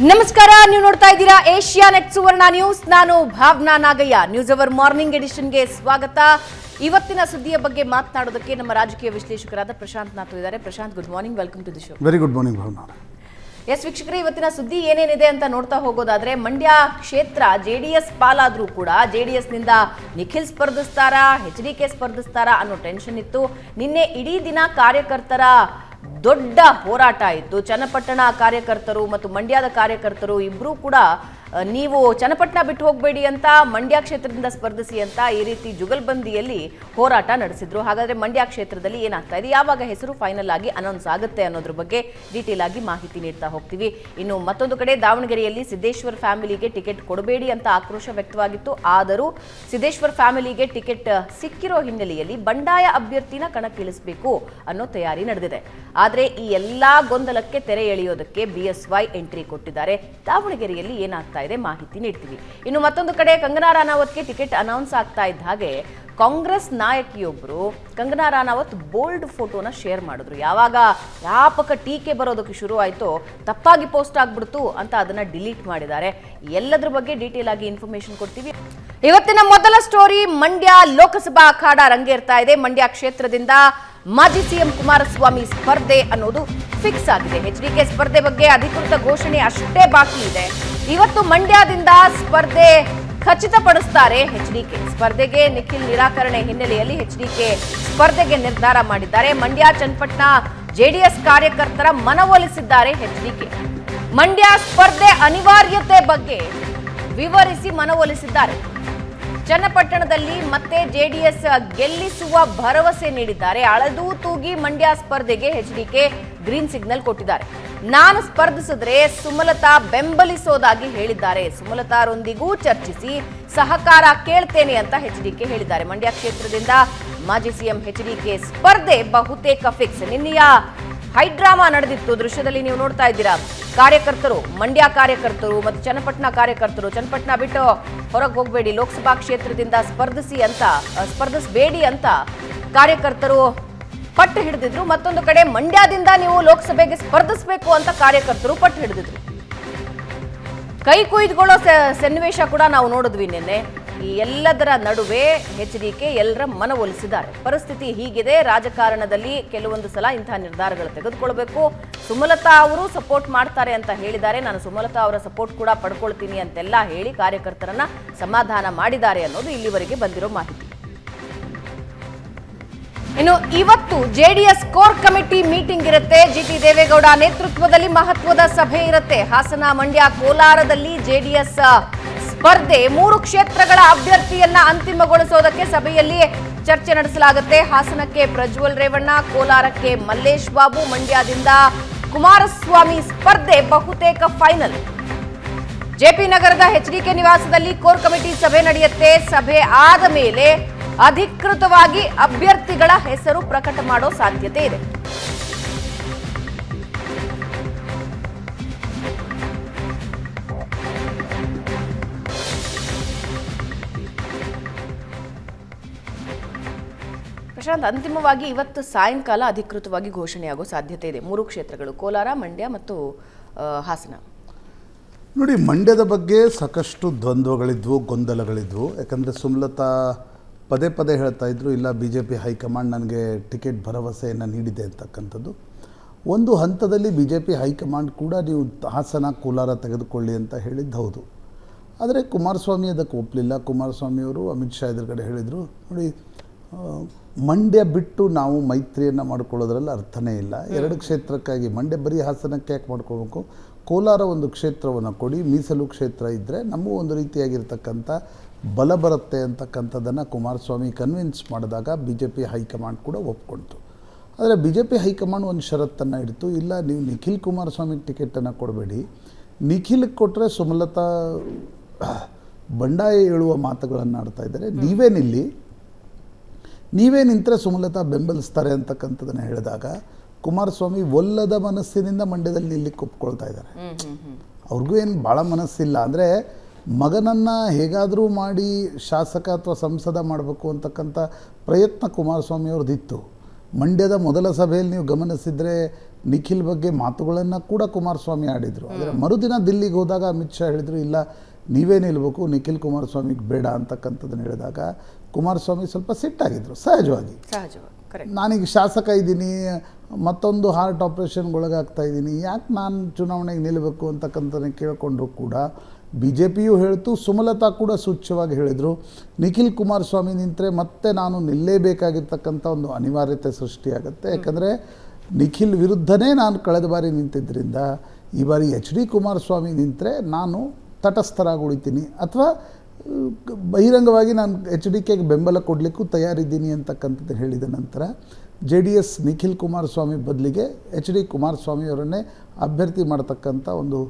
ನಮಸ್ಕಾರ ನೀವು ನೋಡ್ತಾ ಇದ್ದೀರಾ ಏಷ್ಯಾ ನೆಟ್ ಸುವರ್ಣ ನ್ಯೂಸ್. ನಾನು Bhavana Nagaiah. News hour morning ಎಡಿಷನ್ಗೆ ಸ್ವಾಗತ. ಇವತ್ತಿನ ಸುದ್ದಿಯ ಬಗ್ಗೆ ಮಾತನಾಡೋದಕ್ಕೆ ನಮ್ಮ ರಾಜಕೀಯ ವಿಶ್ಲೇಷಕರಾದ ಪ್ರಶಾಂತ್ ನಾಥ್ ಇದ್ದಾರೆ. Prashanth good morning welcome to the show very good morning Bhavana. Yes ವೀಕ್ಷಕರೇ ಇವತ್ತಿನ ಸುದ್ದಿ ಏನೇನಿದೆ ಅಂತ ನೋಡ್ತಾ ಹೋಗೋದಾದ್ರೆ ಮಂಡ್ಯ ಕ್ಷೇತ್ರ ಜೆ ಡಿ ಎಸ್ ಪಾಲಾದ್ರೂ ಕೂಡ ಜೆ ಡಿ ಎಸ್ನಿಂದ ನಿಖಿಲ್ ಸ್ಪರ್ಧಿಸ್ತಾರಾ ಎಚ್ ಡಿ ಕೆ ಸ್ಪರ್ಧಿಸ್ತಾರಾ ಅನ್ನೋ ಟೆನ್ಷನ್ ಇತ್ತು. ನಿನ್ನೆ ಇಡೀ ದಿನ ಕಾರ್ಯಕರ್ತರ ದೊಡ್ಡ ಹೋರಾಟ ಇತ್ತು. ಚನ್ನಪಟ್ಟಣ ಕಾರ್ಯಕರ್ತರು ಮತ್ತು ಮಂಡ್ಯದ ಕಾರ್ಯಕರ್ತರು ಇಬ್ಬರೂ ಕೂಡ ನೀವು ಚನ್ನಪಟ್ಟಣ ಬಿಟ್ಟು ಹೋಗಬೇಡಿ ಅಂತ ಮಂಡ್ಯ ಕ್ಷೇತ್ರದಿಂದ ಸ್ಪರ್ಧಿಸಿ ಅಂತ ಈ ರೀತಿ ಜುಗಲ್ಬಂದಿಯಲ್ಲಿ ಹೋರಾಟ ನಡೆಸಿದ್ರು. ಹಾಗಾದ್ರೆ ಮಂಡ್ಯ ಕ್ಷೇತ್ರದಲ್ಲಿ ಏನಾಗ್ತಾ ಇದೆ? ಯಾವಾಗ ಹೆಸರು ಫೈನಲ್ ಆಗಿ ಅನೌನ್ಸ್ ಆಗುತ್ತೆ ಅನ್ನೋದ್ರ ಬಗ್ಗೆ ಡೀಟೇಲ್ ಆಗಿ ಮಾಹಿತಿ ನೀಡ್ತಾ ಹೋಗ್ತೀವಿ. ಇನ್ನು ಮತ್ತೊಂದು ಕಡೆ ದಾವಣಗೆರೆಯಲ್ಲಿ ಸಿದ್ದೇಶ್ವರ್ ಫ್ಯಾಮಿಲಿಗೆ ಟಿಕೆಟ್ ಕೊಡಬೇಡಿ ಅಂತ ಆಕ್ರೋಶ ವ್ಯಕ್ತವಾಗಿತ್ತು. ಆದರೂ ಸಿದ್ದೇಶ್ವರ್ ಫ್ಯಾಮಿಲಿಗೆ ಟಿಕೆಟ್ ಸಿಕ್ಕಿರೋ ಹಿನ್ನೆಲೆಯಲ್ಲಿ ಬಂಡಾಯ ಅಭ್ಯರ್ಥಿನ ಕಣಕ್ಕಿಳಿಸಬೇಕು ಅನ್ನೋ ತಯಾರಿ ನಡೆದಿದೆ. ಆದರೆ ಈ ಎಲ್ಲಾ ಗೊಂದಲಕ್ಕೆ ತೆರೆ ಎಳೆಯೋದಕ್ಕೆ ಬಿಎಸ್ವೈ ಎಂಟ್ರಿ ಕೊಟ್ಟಿದ್ದಾರೆ. ದಾವಣಗೆರೆಯಲ್ಲಿ ಏನಾಗ್ತಾ ಇದೆ, ಮಾಹಿತಿ ನೀಡ್ತೀವಿ. ಇನ್ನು ಮತ್ತೊಂದು ಕಡೆ ಕಂಗನಾ ರಾನಾವತ್ಗೆ ಟಿಕೆಟ್ ಅನೌನ್ಸ್ ಆಗ್ತಾ ಇದ್ದ ಹಾಗೆ ಕಾಂಗ್ರೆಸ್ ನಾಯಕಿಯೊಬ್ಬರು ಕಂಗನಾ ರಾಣಾವತ್ ಬೋಲ್ಡ್ ಫೋಟೋನ ಶೇರ್ ಮಾಡಿದ್ರು. ಯಾವಾಗ ವ್ಯಾಪಕ ಟೀಕೆ ಬರೋದಕ್ಕೆ ಶುರು ಆಯಿತು ತಪ್ಪಾಗಿ ಪೋಸ್ಟ್ ಆಗ್ಬಿಡ್ತು ಅಂತ ಅದನ್ನ ಡಿಲೀಟ್ ಮಾಡಿದ್ದಾರೆ. ಎಲ್ಲದ್ರ ಬಗ್ಗೆ ಡೀಟೇಲ್ ಆಗಿ ಇನ್ಫಾರ್ಮೇಶನ್ ಕೊಡ್ತೀವಿ. ಇವತ್ತಿನ ಮೊದಲ ಸ್ಟೋರಿ ಮಂಡ್ಯ ಲೋಕಸಭಾ ಅಖಾಡ ರಂಗೇರ್ತಾ ಇದೆ. ಮಂಡ್ಯ ಕ್ಷೇತ್ರದಿಂದ ಮಾಜಿ ಸಿಎಂ ಕುಮಾರಸ್ವಾಮಿ ಸ್ಪರ್ಧೆ ಅನ್ನೋದು ಫಿಕ್ಸ್ ಆಗಿದೆ. ಎಚ್ ಡಿ ಕೆ ಸ್ಪರ್ಧೆ ಬಗ್ಗೆ ಅಧಿಕೃತ ಘೋಷಣೆ ಅಷ್ಟೇ ಬಾಕಿ ಇದೆ. ಇವತ್ತು ಮಂಡ್ಯದಿಂದ ಸ್ಪರ್ಧೆ ಖಚಿತಪಡಿಸ್ತಾರೆ ಎಚ್ಡಿಕೆ ಸ್ಪರ್ಧೆಗೆ ನಿಖಿಲ್ ನಿರಾಕರಣೆ ಹಿನ್ನೆಲೆಯಲ್ಲಿ ಎಚ್ಡಿಕೆ ಸ್ಪರ್ಧೆಗೆ ನಿರ್ಧಾರ ಮಾಡಿದ್ದಾರೆ. ಮಂಡ್ಯ, ಚನ್ನಪಟ್ಟಣ ಜೆಡಿಎಸ್ ಕಾರ್ಯಕರ್ತರ ಮನವೊಲಿಸಿದ್ದಾರೆ ಎಚ್ಡಿಕೆ ಮಂಡ್ಯ ಸ್ಪರ್ಧೆ ಅನಿವಾರ್ಯತೆ ಬಗ್ಗೆ ವಿವರಿಸಿ ಮನವೊಲಿಸಿದ್ದಾರೆ. ಚನ್ನಪಟ್ಟಣದಲ್ಲಿ ಮತ್ತೆ ಜೆಡಿಎಸ್ ಗೆಲ್ಲಿಸುವ ಭರವಸೆ ನೀಡಿದ್ದಾರೆ. ಅಳದು ತೂಗಿ ಮಂಡ್ಯ ಸ್ಪರ್ಧೆಗೆ ಎಚ್ಡಿಕೆ ಗ್ರೀನ್ ಸಿಗ್ನಲ್ ಕೊಟ್ಟಿದ್ದಾರೆ. ನಾನು ಸ್ಪರ್ಧಿಸಿದ್ರೆ ಸುಮಲತಾ ಬೆಂಬಲಿಸೋದಾಗಿ ಹೇಳಿದ್ದಾರೆ. ಸುಮಲತಾರೊಂದಿಗೂ ಚರ್ಚಿಸಿ ಸಹಕಾರ ಕೇಳ್ತೇನೆ ಅಂತ ಎಚ್ ಡಿ ಕೆ ಹೇಳಿದ್ದಾರೆ. ಮಂಡ್ಯ ಕ್ಷೇತ್ರದಿಂದ ಮಾಜಿ ಸಿಎಂ ಕೆ ಸ್ಪರ್ಧೆ ಬಹುತೇಕ ಫಿಕ್ಸ್. ನಿನ್ನೆಯ ಹೈಡ್ರಾಮಾ ನಡೆದಿತ್ತು. ದೃಶ್ಯದಲ್ಲಿ ನೀವು ನೋಡ್ತಾ ಇದ್ದೀರಾ? ಕಾರ್ಯಕರ್ತರು, ಮಂಡ್ಯ ಕಾರ್ಯಕರ್ತರು ಮತ್ತು ಚನ್ನಪಟ್ಟಣ ಕಾರ್ಯಕರ್ತರು, ಚನ್ನಪಟ್ಟಣ ಬಿಟ್ಟು ಹೊರಗೆ ಹೋಗಬೇಡಿ. ಲೋಕಸಭಾ ಕ್ಷೇತ್ರದಿಂದ ಸ್ಪರ್ಧಿಸಿ ಅಂತ, ಸ್ಪರ್ಧಿಸಬೇಡಿ ಅಂತ ಕಾರ್ಯಕರ್ತರು ಪಟ್ಟು ಹಿಡಿದಿದ್ರು. ಮತ್ತೊಂದು ಕಡೆ ಮಂಡ್ಯದಿಂದ ನೀವು ಲೋಕಸಭೆಗೆ ಸ್ಪರ್ಧಿಸಬೇಕು ಅಂತ ಕಾರ್ಯಕರ್ತರು ಪಟ್ಟು ಹಿಡಿದಿದ್ರು. ಕೈ ಕುಯ್ದುಕೊಳ್ಳೋ ಸನ್ನಿವೇಶ ಕೂಡ ನಾವು ನೋಡಿದ್ವಿ ನಿನ್ನೆ. ಈ ಎಲ್ಲದರ ನಡುವೆ ಎಚ್ ಡಿ ಕೆ ಎಲ್ಲರ ಮನವೊಲಿಸಿದ್ದಾರೆ ಪರಿಸ್ಥಿತಿ ಹೀಗಿದೆ. ರಾಜಕಾರಣದಲ್ಲಿ ಕೆಲವೊಂದು ಸಲ ಇಂತಹ ನಿರ್ಧಾರಗಳು ತೆಗೆದುಕೊಳ್ಬೇಕು. ಸುಮಲತಾ ಅವರು ಸಪೋರ್ಟ್ ಮಾಡ್ತಾರೆ ಅಂತ ಹೇಳಿದ್ದಾರೆ. ನಾನು ಸುಮಲತಾ ಅವರ ಸಪೋರ್ಟ್ ಕೂಡ ಪಡ್ಕೊಳ್ತೀನಿ ಅಂತೆಲ್ಲ ಹೇಳಿ ಕಾರ್ಯಕರ್ತರನ್ನ ಸಮಾಧಾನ ಮಾಡಿದ್ದಾರೆ ಅನ್ನೋದು ಇಲ್ಲಿವರೆಗೆ ಬಂದಿರೋ ಮಾಹಿತಿ. ಇನ್ನು ಇವತ್ತು ಜೆಡಿಎಸ್ ಕೋರ್ ಕಮಿಟಿ ಮೀಟಿಂಗ್ ಇರುತ್ತೆ. ಜಿಟಿ ದೇವೇಗೌಡ ನೇತೃತ್ವದಲ್ಲಿ ಮಹತ್ವದ ಸಭೆ ಇರುತ್ತೆ. ಹಾಸನ, ಮಂಡ್ಯ, ಕೋಲಾರದಲ್ಲಿ ಜೆಡಿಎಸ್ ಸ್ಪರ್ಧೆ. ಮೂರು ಕ್ಷೇತ್ರಗಳ ಅಭ್ಯರ್ಥಿಯನ್ನ ಅಂತಿಮಗೊಳಿಸೋದಕ್ಕೆ ಸಭೆಯಲ್ಲಿ ಚರ್ಚೆ ನಡೆಸಲಾಗುತ್ತೆ. ಹಾಸನಕ್ಕೆ ಪ್ರಜ್ವಲ್ ರೇವಣ್ಣ, ಕೋಲಾರಕ್ಕೆ ಮಲ್ಲೇಶ್ ಬಾಬು, ಮಂಡ್ಯದಿಂದ ಕುಮಾರಸ್ವಾಮಿ ಸ್ಪರ್ಧೆ ಬಹುತೇಕ ಫೈನಲ್. ಜೆಪಿ ನಗರದ ಎಚ್ಡಿಕೆ ನಿವಾಸದಲ್ಲಿ ಕೋರ್ ಕಮಿಟಿ ಸಭೆ ನಡೆಯುತ್ತೆ. ಸಭೆ ಆದ ಮೇಲೆ ಅಧಿಕೃತವಾಗಿ ಅಭ್ಯರ್ಥಿಗಳ ಹೆಸರು ಪ್ರಕಟ ಮಾಡೋ ಸಾಧ್ಯತೆ ಇದೆ. ಪ್ರಶಾಂತ್, ಅಂತಿಮವಾಗಿ ಇವತ್ತು ಸಾಯಂಕಾಲ ಅಧಿಕೃತವಾಗಿ ಘೋಷಣೆಯಾಗೋ ಸಾಧ್ಯತೆ ಇದೆ. ಮೂರು ಕ್ಷೇತ್ರಗಳು, ಕೋಲಾರ, ಮಂಡ್ಯ ಮತ್ತು ಹಾಸನ. ನೋಡಿ, ಮಂಡ್ಯದ ಬಗ್ಗೆ ಸಾಕಷ್ಟು ದ್ವಂದ್ವಗಳಿದ್ವು, ಗೊಂದಲಗಳಿದ್ವು. ಯಾಕಂದರೆ ಸುಮಲತಾ ಪದೇ ಪದೇ ಹೇಳ್ತಾ ಇದ್ರು ಇಲ್ಲ B J P high command ನನಗೆ ಟಿಕೆಟ್ ಭರವಸೆಯನ್ನು ನೀಡಿದೆ ಅಂತಕ್ಕಂಥದ್ದು. ಒಂದು ಹಂತದಲ್ಲಿ ಬಿ ಜೆ ಪಿ ಹೈಕಮಾಂಡ್ ಕೂಡ ನೀವು ಹಾಸನ ಕೋಲಾರ ತೆಗೆದುಕೊಳ್ಳಿ ಅಂತ ಹೇಳಿದ್ದು ಹೌದು. ಆದರೆ ಕುಮಾರಸ್ವಾಮಿ ಅದಕ್ಕೆ ಒಪ್ಪಲಿಲ್ಲ ಕುಮಾರಸ್ವಾಮಿಯವರು ಅಮಿತ್ ಶಾ ಎದುರುಗಡೆ ಹೇಳಿದರು ನೋಡಿ ಮಂಡ್ಯ ಬಿಟ್ಟು ನಾವು ಮೈತ್ರಿಯನ್ನು ಮಾಡ್ಕೊಳ್ಳೋದ್ರಲ್ಲಿ ಅರ್ಥನೇ ಇಲ್ಲ. ಎರಡು ಕ್ಷೇತ್ರಕ್ಕಾಗಿ ಮಂಡ್ಯ ಬರೀ ಹಾಸನಕ್ಕೆ ಯಾಕೆ ಮಾಡ್ಕೋಬೇಕು? ಕೋಲಾರ ಒಂದು ಕ್ಷೇತ್ರವನ್ನು ಕೊಡಿ ಮೀಸಲು ಕ್ಷೇತ್ರ ಇದ್ದರೆ ನಮಗೂ ಒಂದು ರೀತಿಯಾಗಿರ್ತಕ್ಕಂಥ ಬಲ ಬರುತ್ತೆ ಅಂತಕ್ಕಂಥದ್ದನ್ನು ಕುಮಾರಸ್ವಾಮಿ ಕನ್ವಿನ್ಸ್ ಮಾಡಿದಾಗ B J P high command ಕೂಡ ಒಪ್ಕೊಳ್ತು ಆದರೆ ಬಿ ಜೆ ಪಿ ಹೈಕಮಾಂಡ್ ಒಂದು ಷರತ್ತನ್ನು ಇಡ್ತು ಇಲ್ಲ ನೀವು ನಿಖಿಲ್ ಕುಮಾರಸ್ವಾಮಿಗೆ ಟಿಕೆಟನ್ನು ಕೊಡಬೇಡಿ. ನಿಖಿಲ್ಗೆ ಕೊಟ್ಟರೆ ಸುಮಲತಾ ಬಂಡಾಯ ಹೇಳುವ ಮಾತುಗಳನ್ನು ಆಡ್ತಾ ಇದ್ದಾರೆ. ನೀವೇ ನಿಲ್ಲಿ. ನೀವೇ ನಿಂತರೆ ಸುಮಲತಾ ಬೆಂಬಲಿಸ್ತಾರೆ ಅಂತಕ್ಕಂಥದ್ದನ್ನು ಹೇಳಿದಾಗ ಕುಮಾರಸ್ವಾಮಿ ಒಲ್ಲದ ಮನಸ್ಸಿನಿಂದ ಮಂಡ್ಯದಲ್ಲಿ ನಿಲ್ಲಿಕ್ಕೆ ಒಪ್ಕೊಳ್ತಾ ಇದ್ದಾರೆ. ಅವ್ರಿಗೂ ಏನು ಭಾಳ ಮನಸ್ಸಿಲ್ಲ. ಅಂದರೆ ಮಗನನ್ನು ಹೇಗಾದರೂ ಮಾಡಿ ಶಾಸಕ ಅಥವಾ ಸಂಸದ ಮಾಡಬೇಕು ಅಂತಕ್ಕಂಥ ಪ್ರಯತ್ನ ಕುಮಾರಸ್ವಾಮಿಯವ್ರದ್ದಿತ್ತು ಮಂಡ್ಯದ ಮೊದಲ ಸಭೆಯಲ್ಲಿ ನೀವು ಗಮನಿಸಿದರೆ ನಿಖಿಲ್ ಬಗ್ಗೆ ಮಾತುಗಳನ್ನು ಕೂಡ ಕುಮಾರಸ್ವಾಮಿ ಆಡಿದರು. ಆದರೆ ಮರುದಿನ ದಿಲ್ಲಿಗೆ ಹೋದಾಗ ಅಮಿತ್ ಶಾ ಹೇಳಿದರು ಇಲ್ಲ ನೀವೇ ನಿಲ್ಬೇಕು ನಿಖಿಲ್ ಕುಮಾರಸ್ವಾಮಿಗೆ ಬೇಡ ಅಂತಕ್ಕಂಥದ್ದನ್ನು ಹೇಳಿದಾಗ ಕುಮಾರಸ್ವಾಮಿ ಸ್ವಲ್ಪ ಸಿಟ್ಟಾಗಿದ್ದರು ಸಹಜವಾಗಿ. ನಾನೀಗ ಶಾಸಕ ಇದ್ದೀನಿ ಮತ್ತೊಂದು ಹಾರ್ಟ್ ಆಪ್ರೇಷನ್ಗೆ ಒಳಗಾಗ್ತಾ ಇದ್ದೀನಿ ಯಾಕೆ ನಾನು ಚುನಾವಣೆಗೆ ನಿಲ್ಲಬೇಕು ಅಂತಕ್ಕಂಥದ್ದನ್ನು ಕೇಳಿಕೊಂಡ್ರು ಕೂಡ ಬಿ ಜೆ ಪಿಯು ಹೇಳ್ತು, ಸುಮಲತಾ ಕೂಡ ಸೂಚ್ಯವಾಗಿ ಹೇಳಿದರು. ನಿಖಿಲ್ ಕುಮಾರಸ್ವಾಮಿ ನಿಂತರೆ ಮತ್ತೆ ನಾನು ನಿಲ್ಲೇಬೇಕಾಗಿರ್ತಕ್ಕಂಥ ಒಂದು ಅನಿವಾರ್ಯತೆ ಸೃಷ್ಟಿಯಾಗುತ್ತೆ. ಯಾಕಂದರೆ ನಿಖಿಲ್ ವಿರುದ್ಧನೇ ನಾನು ಕಳೆದ ಬಾರಿ ನಿಂತಿದ್ದರಿಂದ ಈ ಬಾರಿ ಎಚ್ ಡಿ ಕುಮಾರಸ್ವಾಮಿ ನಿಂತರೆ ನಾನು ತಟಸ್ಥರಾಗಿ ಉಳಿತೀನಿ. ಅಥವಾ, ಬಹಿರಂಗವಾಗಿ ನಾನು ಎಚ್ ಡಿ ಕೆಗೆ ಬೆಂಬಲ ಕೊಡಲಿಕ್ಕೂ ತಯಾರಿದ್ದೀನಿ ಅಂತಕ್ಕಂಥದ್ದು ಹೇಳಿದ ನಂತರ, J D S Nikhil Kumaraswamy ಬದಲಿಗೆ ಎಚ್ ಡಿ ಕುಮಾರಸ್ವಾಮಿಯವರನ್ನೇ ಅಭ್ಯರ್ಥಿ ಮಾಡತಕ್ಕಂಥ ಒಂದು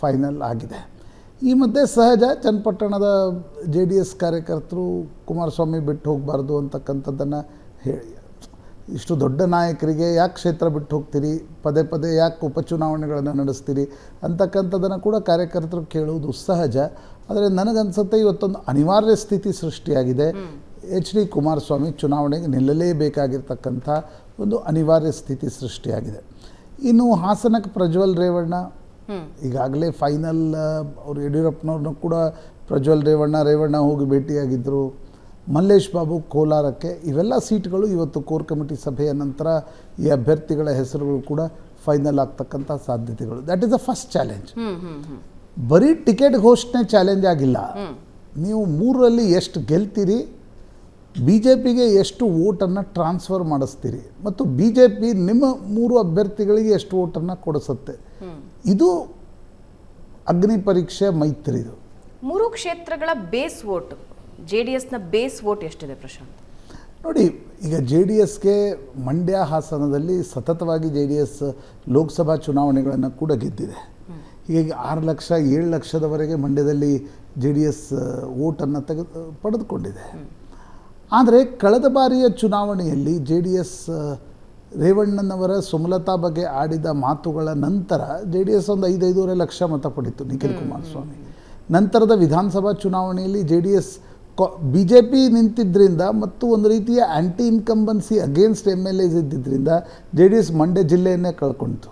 ಫೈನಲ್ ಆಗಿದೆ. ಈ ಮಧ್ಯೆ ಸಹಜ ಚನ್ನಪಟ್ಟಣದ ಜೆ ಡಿ ಎಸ್ ಕಾರ್ಯಕರ್ತರು ಕುಮಾರಸ್ವಾಮಿ ಬಿಟ್ಟು ಹೋಗಬಾರ್ದು ಅಂತಕ್ಕಂಥದ್ದನ್ನು ಹೇಳಿ. ಇಷ್ಟು ದೊಡ್ಡ ನಾಯಕರಿಗೆ ಯಾಕೆ ಕ್ಷೇತ್ರ ಬಿಟ್ಟು ಹೋಗ್ತೀರಿ? ಪದೇ ಪದೇ ಯಾಕೆ ಉಪಚುನಾವಣೆಗಳನ್ನು ನಡೆಸ್ತೀರಿ? ಅಂತಕ್ಕಂಥದ್ದನ್ನು ಕೂಡ ಕಾರ್ಯಕರ್ತರು ಕೇಳುವುದು ಸಹಜ. ಆದರೆ ನನಗನ್ಸುತ್ತೆ ಇವತ್ತೊಂದು ಅನಿವಾರ್ಯ ಸ್ಥಿತಿ ಸೃಷ್ಟಿಯಾಗಿದೆ. ಎಚ್ ಡಿ ಕುಮಾರಸ್ವಾಮಿ ಚುನಾವಣೆಗೆ ನಿಲ್ಲಲೇಬೇಕಾಗಿರ್ತಕ್ಕಂಥ ಒಂದು ಅನಿವಾರ್ಯ ಸ್ಥಿತಿ ಸೃಷ್ಟಿಯಾಗಿದೆ. ಇನ್ನು ಹಾಸನಕ್ಕೆ ಪ್ರಜ್ವಲ್ ರೇವಣ್ಣ ಈಗಾಗಲೇ ಫೈನಲ್ ಅವರು ಯಡಿಯೂರಪ್ಪನವ್ರನ್ನ ಕೂಡ ಪ್ರಜ್ವಲ್ ರೇವಣ್ಣ ರೇವಣ್ಣ ಹೋಗಿ ಭೇಟಿಯಾಗಿದ್ದರು ಮಲ್ಲೇಶ್ ಬಾಬು ಕೋಲಾರಕ್ಕೆ ಇವೆಲ್ಲ ಸೀಟ್ಗಳು ಇವತ್ತು ಕೋರ್ ಕಮಿಟಿ ಸಭೆಯ ನಂತರ ಈ ಅಭ್ಯರ್ಥಿಗಳ ಹೆಸರುಗಳು ಕೂಡ ಫೈನಲ್ ಆಗ್ತಕ್ಕಂಥ ಸಾಧ್ಯತೆಗಳು. That is the first challenge ಬರೀ ಟಿಕೆಟ್ ಘೋಷಣೆ ಚಾಲೆಂಜ್ ಆಗಿಲ್ಲ. ನೀವು ಮೂರರಲ್ಲಿ ಎಷ್ಟು ಗೆಲ್ತೀರಿ ಬಿ ಜೆ ಪಿಗೆ ಎಷ್ಟು ಓಟನ್ನು ಟ್ರಾನ್ಸ್ಫರ್ ಮಾಡಿಸ್ತೀರಿ ಮತ್ತು ಬಿ ಜೆ ಪಿ ನಿಮ್ಮ ಮೂರು ಅಭ್ಯರ್ಥಿಗಳಿಗೆ ಎಷ್ಟು ಓಟನ್ನು ಕೊಡಿಸುತ್ತೆ. ಇದು ಅಗ್ನಿ ಪರೀಕ್ಷೆ ಮೈತ್ರಿದು ಮೂರು ಕ್ಷೇತ್ರಗಳ ಬೇಸ್ ವೋಟ್ ಜೆ ಡಿ ಎಸ್ನ ಬೇಸ್ ವೋಟ್ ಎಷ್ಟಿದೆ ಪ್ರಶಾಂತ್? ನೋಡಿ ಈಗ ಜೆ ಡಿ ಎಸ್ಗೆ ಮಂಡ್ಯ ಹಾಸನದಲ್ಲಿ ಸತತವಾಗಿ ಜೆ ಡಿ ಎಸ್ ಲೋಕಸಭಾ ಚುನಾವಣೆಗಳನ್ನು ಕೂಡ ಗೆದ್ದಿದೆ. ಹೀಗಾಗಿ ಆರು ಲಕ್ಷ ಏಳು ಲಕ್ಷದವರೆಗೆ ಮಂಡ್ಯದಲ್ಲಿ ಜೆ ಡಿ ಎಸ್ ಓಟನ್ನು ತೆಗೆದು ಪಡೆದುಕೊಂಡಿದೆ. ಆದರೆ ಕಳೆದ ಬಾರಿಯ ಚುನಾವಣೆಯಲ್ಲಿ ಜೆ ಡಿ ಎಸ್ ರೇವಣ್ಣನವರ ಸುಮಲತಾ ಬಗ್ಗೆ ಆಡಿದ ಮಾತುಗಳ ನಂತರ ಜೆ ಡಿ ಎಸ್ ಒಂದು ಐದೈದೂವರೆ ಲಕ್ಷ ಮತ ಪಡಿತು ನಿಖಿಲ್ ಕುಮಾರಸ್ವಾಮಿ ನಂತರದ ವಿಧಾನಸಭಾ ಚುನಾವಣೆಯಲ್ಲಿ J D S B J P ನಿಂತಿದ್ದರಿಂದ ಮತ್ತು ಒಂದು ರೀತಿಯ anti incumbency against M L S ಇದ್ದಿದ್ದರಿಂದ ಜೆ ಡಿ ಎಸ್ ಮಂಡ್ಯ ಜಿಲ್ಲೆಯನ್ನೇ ಕಳ್ಕೊಳ್ತು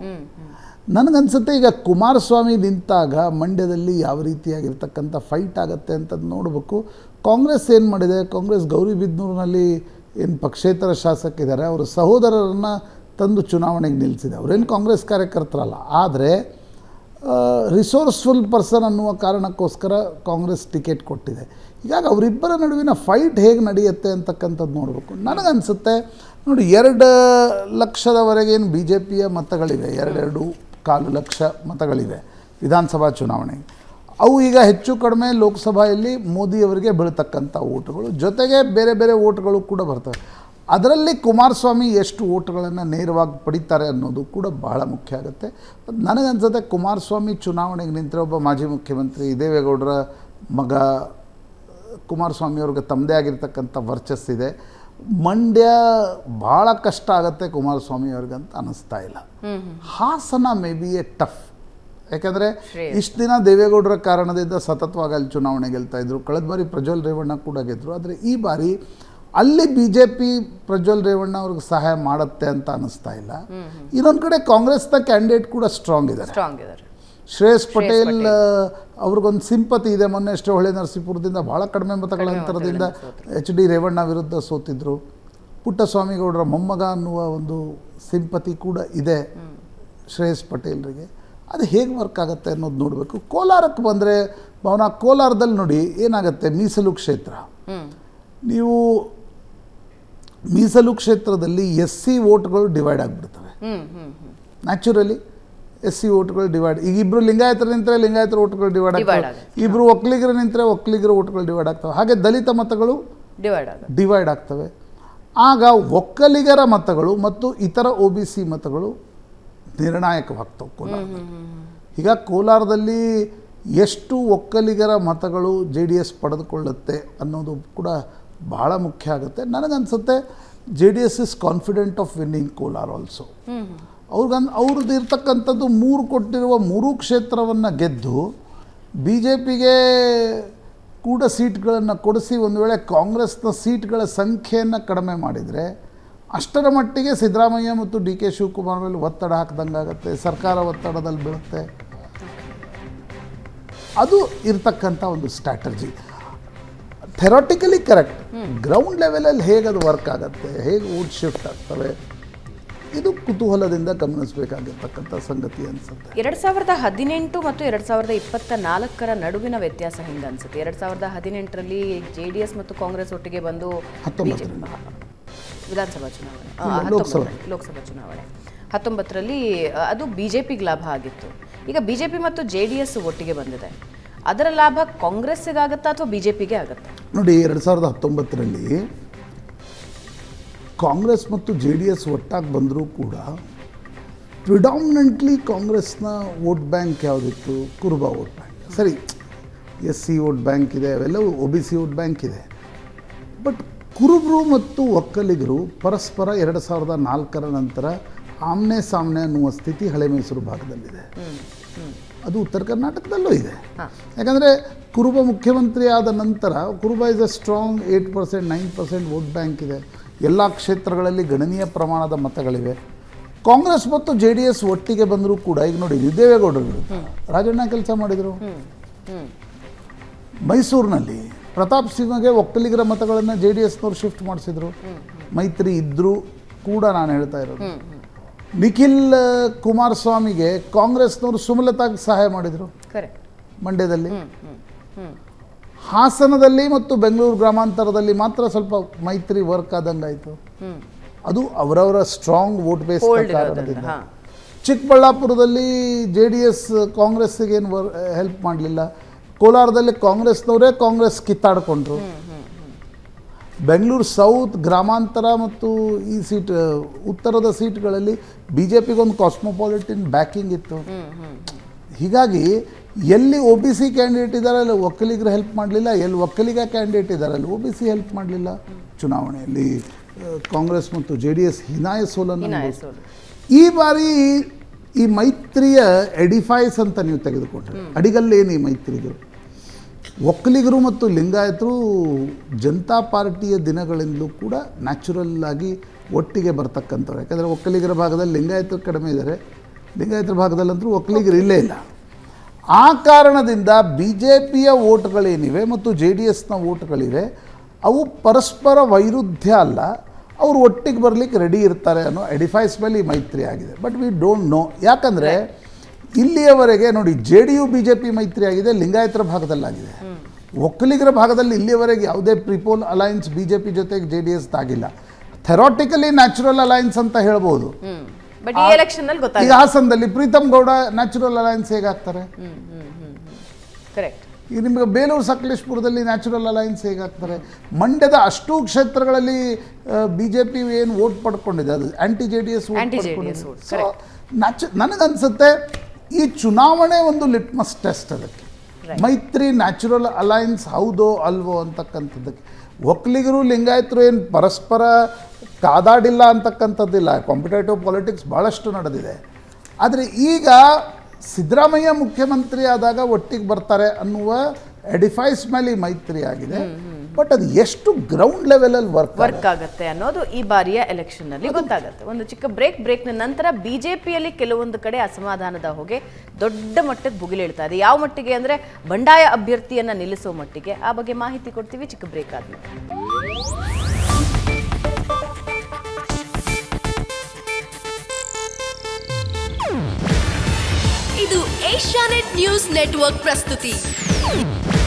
ನನಗನ್ಸುತ್ತೆ ಈಗ ಕುಮಾರಸ್ವಾಮಿ ನಿಂತಾಗ ಮಂಡ್ಯದಲ್ಲಿ ಯಾವ ರೀತಿಯಾಗಿರ್ತಕ್ಕಂಥ ಫೈಟ್ ಆಗುತ್ತೆ ಅಂತ ನೋಡಬೇಕು. ಕಾಂಗ್ರೆಸ್ ಏನು ಮಾಡಿದೆ? ಕಾಂಗ್ರೆಸ್ ಗೌರಿಬಿದನೂರಿನಲ್ಲಿ ಏನು ಪಕ್ಷೇತರ ಶಾಸಕಿದ್ದಾರೆ ಅವರು ಸಹೋದರರನ್ನು ತಂದು ಚುನಾವಣೆಗೆ ನಿಲ್ಲಿಸಿದೆ ಅವರೇನು ಕಾಂಗ್ರೆಸ್ ಕಾರ್ಯಕರ್ತರಲ್ಲ. ಆದರೆ ರಿಸೋರ್ಸ್ಫುಲ್ ಪರ್ಸನ್ ಅನ್ನುವ ಕಾರಣಕ್ಕೋಸ್ಕರ ಕಾಂಗ್ರೆಸ್ ಟಿಕೆಟ್ ಕೊಟ್ಟಿದೆ. ಹೀಗಾಗಿ ಅವರಿಬ್ಬರ ನಡುವಿನ ಫೈಟ್ ಹೇಗೆ ನಡೆಯುತ್ತೆ ಅಂತಕ್ಕಂಥದ್ದು ನೋಡಬೇಕು. ನನಗನ್ಸುತ್ತೆ, ನೋಡಿ, ಎರಡು ಲಕ್ಷದವರೆಗೇನು ಬಿ ಜೆ ಪಿಯ ಮತಗಳಿವೆ, ಎರಡೆರಡು ಕಾಲು ಲಕ್ಷ ಮತಗಳಿವೆ ವಿಧಾನಸಭಾ ಚುನಾವಣೆ ಅವು ಈಗ ಹೆಚ್ಚು ಕಡಿಮೆ ಲೋಕಸಭೆಯಲ್ಲಿ ಮೋದಿಯವರಿಗೆ ಬೀಳ್ತಕ್ಕಂಥ ಓಟುಗಳು. ಜೊತೆಗೆ ಬೇರೆ ಬೇರೆ ಓಟುಗಳು ಕೂಡ ಬರ್ತವೆ. ಅದರಲ್ಲಿ ಕುಮಾರಸ್ವಾಮಿ ಎಷ್ಟು ಓಟುಗಳನ್ನು ನೇರವಾಗಿ ಪಡಿತಾರೆ ಅನ್ನೋದು ಕೂಡ ಬಹಳ ಮುಖ್ಯ ಆಗುತ್ತೆ. ನನಗನ್ಸುತ್ತೆ ಕುಮಾರಸ್ವಾಮಿ ಚುನಾವಣೆಗೆ ನಿಂತರೆ ಒಬ್ಬ ಮಾಜಿ ಮುಖ್ಯಮಂತ್ರಿ ದೇವೇಗೌಡರ ಮಗ ಕುಮಾರಸ್ವಾಮಿ ಅವ್ರಿಗೆ ತಮ್ಮದೇ ಆಗಿರ್ತಕ್ಕಂಥ ವರ್ಚಸ್ಸಿದೆ ಮಂಡ್ಯ ಭಾಳ ಕಷ್ಟ ಆಗುತ್ತೆ ಕುಮಾರಸ್ವಾಮಿ ಅವ್ರಿಗೆ ಅಂತ ಅನ್ನಿಸ್ತಾ ಇಲ್ಲ. Hassan may be a tough. ಯಾಕಂದರೆ. ಇಷ್ಟು ದಿನ ದೇವೇಗೌಡರ ಕಾರಣದಿಂದ ಸತತವಾಗಿ ಅಲ್ಲಿ ಚುನಾವಣೆ ಗೆಲ್ತಾ ಇದ್ರು. ಕಳೆದ ಬಾರಿ ಪ್ರಜ್ವಲ್ ರೇವಣ್ಣ ಕೂಡ ಗೆದ್ದರು ಆದರೆ ಈ ಬಾರಿ ಅಲ್ಲಿ B J P Prajwal Revanna ಅವ್ರಿಗೆ ಸಹಾಯ ಮಾಡುತ್ತೆ ಅಂತ ಅನಿಸ್ತಾ ಇಲ್ಲ. ಇನ್ನೊಂದು ಕಡೆ ಕಾಂಗ್ರೆಸ್ನ ಕ್ಯಾಂಡಿಡೇಟ್ ಕೂಡ ಸ್ಟ್ರಾಂಗ್ ಇದ್ದಾರೆ ಶ್ರೇಯಸ್ ಪಟೇಲ್ ಅವ್ರಿಗೊಂದು ಸಿಂಪತಿ ಇದೆ. ಮೊನ್ನೆ ಅಷ್ಟೇ ಹೊಳೆ ನರಸೀಪುರದಿಂದ ಭಾಳ ಕಡಿಮೆ ಮತಗಳ ಅಂತರದಿಂದ ಎಚ್ ಡಿ ರೇವಣ್ಣ ವಿರುದ್ಧ ಸೋತಿದ್ರು. ಪುಟ್ಟಸ್ವಾಮಿಗೌಡರ ಮೊಮ್ಮಗ ಅನ್ನುವ ಒಂದು ಸಿಂಪತಿ ಕೂಡ ಇದೆ ಶ್ರೇಯಸ್ ಪಟೇಲ್ರಿಗೆ. ಅದು ಹೇಗೆ ವರ್ಕ್ ಆಗುತ್ತೆ ಅನ್ನೋದು ನೋಡಬೇಕು. ಕೋಲಾರಕ್ಕೆ ಬಂದರೆ ಭವನ ಕೋಲಾರದಲ್ಲಿ ನೋಡಿ ಏನಾಗುತ್ತೆ ಮೀಸಲು ಕ್ಷೇತ್ರ. ನೀವು ಮೀಸಲು ಕ್ಷೇತ್ರದಲ್ಲಿ ಎಸ್ ಸಿ ಓಟ್ಗಳು ಡಿವೈಡ್ ಆಗಿಬಿಡ್ತವೆ. ನ್ಯಾಚುರಲಿ ಎಸ್ ಸಿ ಓಟ್ಗಳು ಡಿವೈಡ್ ಈಗ ಇಬ್ಬರು ಲಿಂಗಾಯತರು ನಿಂತರೆ ಲಿಂಗಾಯತರ ಓಟ್ಗಳು ಡಿವೈಡ್ ಆಗ್ತವೆ. ಇಬ್ಬರು ಒಕ್ಕಲಿಗರು ನಿಂತರೆ ಒಕ್ಕಲಿಗರ ಓಟ್ಗಳು ಡಿವೈಡ್ ಆಗ್ತವೆ. ಹಾಗೆ ದಲಿತ ಮತಗಳು ಡಿವೈಡ್ ಡಿವೈಡ್ ಆಗ್ತವೆ. ಆಗ ಒಕ್ಕಲಿಗರ ಮತಗಳು ಮತ್ತು ಇತರ ಒ ಬಿ ಸಿ ಮತಗಳು ನಿರ್ಣಾಯಕವಾಗ್ತವೆ ಕೋಲಾರದಲ್ಲಿ. ಈಗ ಕೋಲಾರದಲ್ಲಿ ಎಷ್ಟು ಒಕ್ಕಲಿಗರ ಮತಗಳು ಜೆ ಡಿ ಎಸ್ ಪಡೆದುಕೊಳ್ಳುತ್ತೆ ಅನ್ನೋದು ಕೂಡ ಬಹಳ ಮುಖ್ಯ ಆಗುತ್ತೆ. ನನಗನ್ಸುತ್ತೆ J D S is confident of winning Kolar also ಅವ್ರಿಗನ್ ಅವ್ರದ್ದು ಇರ್ತಕ್ಕಂಥದ್ದು ಮೂರು ಕೊಟ್ಟಿರುವ ಮೂರು ಕ್ಷೇತ್ರವನ್ನು ಗೆದ್ದು ಬಿ ಜೆ ಪಿಗೆ ಕೂಡ ಸೀಟ್ಗಳನ್ನು ಕೊಡಿಸಿ ಒಂದು ವೇಳೆ ಕಾಂಗ್ರೆಸ್ನ ಸೀಟ್ಗಳ ಸಂಖ್ಯೆಯನ್ನು ಕಡಿಮೆ ಮಾಡಿದರೆ ಅಷ್ಟರ ಮಟ್ಟಿಗೆ ಸಿದ್ದರಾಮಯ್ಯ ಮತ್ತು ಡಿ ಕೆ ಶಿವಕುಮಾರ್ ಮೇಲೆ ಒತ್ತಡ ಹಾಕ್ದಂಗಾಗತ್ತೆ ಸರ್ಕಾರ ಒತ್ತಡದಲ್ಲಿ ಬೀಳುತ್ತೆ. ಅದು ಇರ್ತಕ್ಕಂಥ ಒಂದು ಸ್ಟ್ರಾಟಜಿ ಥೆರಾಟಿಕಲಿ ಕರೆಕ್ಟ್ ಗ್ರೌಂಡ್ ಲೆವೆಲಲ್ಲಿ ಹೇಗೆ ಅದು ವರ್ಕ್ ಆಗುತ್ತೆ ಹೇಗೆ ಊಟ ಶಿಫ್ಟ್ ಆಗ್ತವೆ ಇದು ಕುತೂಹಲದಿಂದ ಗಮನಿಸಬೇಕಾಗಿರ್ತಕ್ಕಂಥ ಸಂಗತಿ ಅನಿಸುತ್ತೆ. ಎರಡು ಸಾವಿರದ ಹದಿನೆಂಟು ಮತ್ತು ಎರಡು ಸಾವಿರದ ಇಪ್ಪತ್ತ ನಾಲ್ಕರ ನಡುವಿನ ವ್ಯತ್ಯಾಸ ಹೆಂಗೆ ಅನ್ಸುತ್ತೆ? ಎರಡು ಸಾವಿರದ ಹದಿನೆಂಟರಲ್ಲಿ ಜೆ ಡಿ ಎಸ್ ಮತ್ತು ಕಾಂಗ್ರೆಸ್ ಒಟ್ಟಿಗೆ ಬಂದು. ವಿಧಾನಸಭಾ ಚುನಾವಣೆ. ಆ, ಇಲ್ಲ, ಹತ್ತೊಂಬತ್ತು, ಲೋಕಸಭೆ. ಚುನಾವಣೆ. ಹತ್ತೊಂಬತ್ತರಲ್ಲಿ ಆ, ಅದು ಪಿಗೆ ಲಾಭ ಆಗಿತ್ತು. ಈಗ ಬಿಜೆಪಿ ಮತ್ತು ಜೆ ಡಿ ಎಸ್ ಒಟ್ಟಿಗೆ ಬಂದಿದೆ. ಅದರ ಲಾಭ ಕಾಂಗ್ರೆಸ್ಸಿಗಾಗತ್ತಾ ಅಥವಾ ಬಿಜೆಪಿಗೆ ಆಗುತ್ತಾ? ನೋಡಿ ಎರಡು ಸಾವಿರದ ಹತ್ತೊಂಬತ್ತರಲ್ಲಿ ಕಾಂಗ್ರೆಸ್ ಮತ್ತು ಜೆ ಡಿ ಎಸ್ ಒಟ್ಟಾಗಿ ಬಂದರೂ ಕೂಡ ಪ್ರಿಡಾಮಿನೆಂಟ್ಲಿ ಕಾಂಗ್ರೆಸ್ನ vote bank ಯಾವುದಿತ್ತು? Kuruba vote bank. ಸರಿ ಎಸ್ ಸಿ ವೋಟ್ ಬ್ಯಾಂಕ್ ಇದೆ ಅವೆಲ್ಲವೂ O B C vote bank ಇದೆ. ಬಟ್ ಕುರುಬರು ಮತ್ತು ಒಕ್ಕಲಿಗರು ಪರಸ್ಪರ ಎರಡು ಸಾವಿರದ ನಾಲ್ಕರ ನಂತರ ಆಮ್ನೆ ಸಾಮ್ನೆ ಅನ್ನುವ ಸ್ಥಿತಿ ಹಳೆ ಮೈಸೂರು ಭಾಗದಲ್ಲಿದೆ. ಅದು ಉತ್ತರ ಕರ್ನಾಟಕದಲ್ಲೂ ಇದೆ. ಯಾಕಂದರೆ ಕುರುಬ ಮುಖ್ಯಮಂತ್ರಿ ಆದ ನಂತರ Kuruba is a strong eight percent nine percent vote bank ಇದೆ. ಎಲ್ಲ ಕ್ಷೇತ್ರಗಳಲ್ಲಿ ಗಣನೀಯ ಪ್ರಮಾಣದ ಮತಗಳಿವೆ. ಕಾಂಗ್ರೆಸ್ ಮತ್ತು ಜೆ ಡಿ ಎಸ್ ಒಟ್ಟಿಗೆ ಬಂದರೂ ಕೂಡ ಈಗ ನೋಡಿ ದೇವೇಗೌಡರು. ರಾಜಣ್ಣ ಕೆಲಸ ಮಾಡಿದರು. ಮೈಸೂರಿನಲ್ಲಿ ಪ್ರತಾಪ್ ಸಿಂಹಗೆ ಒಕ್ಕಲಿಗರ ಮತಗಳನ್ನು ಜೆ ಡಿ ಎಸ್ನವ್ರು ಶಿಫ್ಟ್ ಮಾಡಿಸಿದ್ರು. ಮೈತ್ರಿ ಇದ್ದರೂ ಕೂಡ ನಾನು ಹೇಳ್ತಾ ಇರೋದು. ನಿಖಿಲ್ ಕುಮಾರಸ್ವಾಮಿಗೆ ಕಾಂಗ್ರೆಸ್ನವರು ಸುಮಲತಾಗೆ ಸಹಾಯ ಮಾಡಿದರು. ಮಂಡ್ಯದಲ್ಲಿ. ಹಾಸನದಲ್ಲಿ ಮತ್ತು ಬೆಂಗಳೂರು ಗ್ರಾಮಾಂತರದಲ್ಲಿ ಮಾತ್ರ ಸ್ವಲ್ಪ ಮೈತ್ರಿ ವರ್ಕ್ ಆದಂಗಾಯಿತು ಅದು ಅವರವರ ಸ್ಟ್ರಾಂಗ್ ವೋಟ್ ಬೇಸ್ ಕಾರಣದಿಂದ. ಚಿಕ್ಕಬಳ್ಳಾಪುರದಲ್ಲಿ ಜೆ ಡಿ ಎಸ್ ಕಾಂಗ್ರೆಸ್ಸಿಗೆ ಏನು ವರ್ ಹೆಲ್ಪ್ ಮಾಡಲಿಲ್ಲ. ಕೋಲಾರದಲ್ಲಿ ಕಾಂಗ್ರೆಸ್ನವರೇ ಕಾಂಗ್ರೆಸ್ ಕಿತ್ತಾಡಿಕೊಂಡ್ರು. ಬೆಂಗಳೂರು ಸೌತ್ ಗ್ರಾಮಾಂತರ ಮತ್ತು ಈ ಸೀಟ್ ಉತ್ತರದ ಸೀಟ್ಗಳಲ್ಲಿ ಬಿ ಜೆ ಪಿಗೊಂದು ಕಾಸ್ಮೋಪಾಲಿಟಿನ್ ಬ್ಯಾಕಿಂಗ್ ಇತ್ತು ಹೀಗಾಗಿ ಎಲ್ಲಿ ಒ ಬಿ ಸಿ ಕ್ಯಾಂಡಿಡೇಟ್ ಇದ್ದಾರೆ ಅಲ್ಲಿ ಒಕ್ಕಲಿಗರು ಹೆಲ್ಪ್ ಮಾಡಲಿಲ್ಲ ಎಲ್ಲಿ ಒಕ್ಕಲಿಗ ಕ್ಯಾಂಡಿಡೇಟ್ ಇದ್ದಾರೆ ಅಲ್ಲಿ ಒ ಬಿ ಸಿ ಹೆಲ್ಪ್ ಮಾಡಲಿಲ್ಲ. ಚುನಾವಣೆಯಲ್ಲಿ ಕಾಂಗ್ರೆಸ್ ಮತ್ತು ಜೆ ಡಿ ಎಸ್ ಹಿನಾಯ ಸೋಲನ್ನು. ಈ ಬಾರಿ ಈ ಮೈತ್ರಿಯ ಎಡಿಫೈಸ್ ಅಂತ ನೀವು ತೆಗೆದುಕೊಂಡ್ರೆ ಅಡಿಗಲ್ಲೇನು ಈ ಮೈತ್ರಿದು ಒಕ್ಕಲಿಗರು ಮತ್ತು ಲಿಂಗಾಯತರು ಜನತಾ ಪಾರ್ಟಿಯ ದಿನಗಳಿಂದಲೂ ಕೂಡ ನ್ಯಾಚುರಲ್ ಆಗಿ ಒಟ್ಟಿಗೆ ಬರ್ತಕ್ಕಂಥವ್ರು. ಯಾಕಂದರೆ ಒಕ್ಕಲಿಗರ ಭಾಗದಲ್ಲಿ ಲಿಂಗಾಯತರು ಕಡಿಮೆ ಇದ್ದಾರೆ. ಲಿಂಗಾಯತರ ಭಾಗದಲ್ಲಂತೂ ಒಕ್ಕಲಿಗರು ಇಲ್ಲೇ ಇಲ್ಲ. ಆ ಕಾರಣದಿಂದ ಬಿ ಜೆ ಪಿಯ ಓಟ್ಗಳೇನಿವೆ ಮತ್ತು ಜೆ ಡಿ ಎಸ್ನ ಓಟ್ಗಳಿವೆ ಅವು ಪರಸ್ಪರ ವೈರುಧ್ಯ ಅಲ್ಲ. ಅವರು ಒಟ್ಟಿಗೆ ಬರಲಿಕ್ಕೆ ರೆಡಿ ಇರ್ತಾರೆ ಅನ್ನೋ ಎಡಿಫೈಸ್ ಮೇಲೆ ಈ ಮೈತ್ರಿ ಆಗಿದೆ. ಬಟ್ ವಿ ಡೋಂಟ್ ನೋ ಯಾಕಂದರೆ ಇಲ್ಲಿಯವರೆಗೆ ನೋಡಿ J D U B J P ಮೈತ್ರಿ ಆಗಿದೆ ಲಿಂಗಾಯತರ ಭಾಗದಲ್ಲಾಗಿದೆ. ಒಕ್ಕಲಿಗರ ಭಾಗದಲ್ಲಿ ಇಲ್ಲಿಯವರೆಗೆ ಯಾವುದೇ prepoll alliance B J P ಜೊತೆಗೆ ಜೆ ಡಿ ಎಸ್ ತಾಗಿಲ್ಲ. ಥೆರಾಟಿಕಲಿ ನ್ಯಾಚುರಲ್ ಅಲಯನ್ಸ್ ಅಂತ ಹೇಳ್ಬೋದು. ಈ ಈಗ ಹಾಸನದಲ್ಲಿ ಪ್ರೀತಮ್ ಗೌಡ ನ್ಯಾಚುರಲ್ ಅಲಯನ್ಸ್ ಹೇಗಾಗ್ತಾರೆ? ಈಗ ನಿಮಗೆ ಬೇಲೂರು ಸಕಲೇಶ್ಪುರದಲ್ಲಿ ನ್ಯಾಚುರಲ್ ಅಲಯನ್ಸ್ ಹೇಗಾಗ್ತಾರೆ? ಮಂಡ್ಯದ ಅಷ್ಟೂ ಕ್ಷೇತ್ರಗಳಲ್ಲಿ ಬಿ ಜೆ ಪಿ ಏನು ವೋಟ್ ಪಡ್ಕೊಂಡಿದೆ? ಅದು anti J D S Anti ಪಡ್ಕೊಂಡಿದೆ. ಸೊ ನನಗನ್ಸುತ್ತೆ ಈ ಚುನಾವಣೆ ಒಂದು ಲಿಟ್ಮಸ್ ಟೆಸ್ಟ್ ಅದಕ್ಕೆ. ಮೈತ್ರಿ ನ್ಯಾಚುರಲ್ ಅಲಯನ್ಸ್ ಹೌದೋ ಅಲ್ವೋ ಅಂತಕ್ಕಂಥದ್ದಕ್ಕೆ. ಒಕ್ಕಲಿಗರು ಲಿಂಗಾಯತರು ಏನು ಪರಸ್ಪರ ಕಾದಾಡಿಲ್ಲ ಅಂತಕ್ಕಂಥದ್ದಿಲ್ಲ. ಕಾಂಪಿಟೇಟಿವ್ ಪಾಲಿಟಿಕ್ಸ್ ಭಾಳಷ್ಟು ನಡೆದಿದೆ. ಆದರೆ ಈಗ ಸಿದ್ದರಾಮಯ್ಯ ಮುಖ್ಯಮಂತ್ರಿ ಆದಾಗ ಒಟ್ಟಿಗೆ ಬರ್ತಾರೆ ಅನ್ನುವ ಎಡಿಫೈಸ್ ಮೇಲೆ ಈ ಮೈತ್ರಿ ಆಗಿದೆ. ಬಟ್ ಅದು ಎಷ್ಟು ಗ್ರೌಂಡ್ ಲೆವೆಲಲ್ಲಿ ವರ್ಕ್ ವರ್ಕ್ ಆಗುತ್ತೆ? ಅನ್ನೋದು ಈ ಬಾರಿಯ ಎಲೆಕ್ಷನ್ನಲ್ಲಿ ಗೊತ್ತಾಗುತ್ತೆ. ಒಂದು ಚಿಕ್ಕ ಬ್ರೇಕ್ ಬ್ರೇಕ್ ನಂತರ ಬಿಜೆಪಿಯಲ್ಲಿ ಕೆಲವೊಂದು ಕಡೆ ಅಸಮಾಧಾನದ ಹೊಗೆ ದೊಡ್ಡ ಮಟ್ಟಕ್ಕೆ ಭುಗಿಲೇಳ್ತಾ ಇದೆ. ಯಾವ ಮಟ್ಟಿಗೆ ಅಂದ್ರೆ ಬಂಡಾಯ ಅಭ್ಯರ್ಥಿಯನ್ನ ನಿಲ್ಲಿಸೋ ಮಟ್ಟಿಗೆ. ಆ ಬಗ್ಗೆ ಮಾಹಿತಿ ಕೊಡ್ತೀವಿ ಚಿಕ್ಕ ಬ್ರೇಕ್ ಆದ್ಮೇಲೆ. ಇದು ಏಷ್ಯಾನೆಟ್ ನ್ಯೂಸ್ ನೆಟ್ವರ್ಕ್ ಪ್ರಸ್ತುತಿ.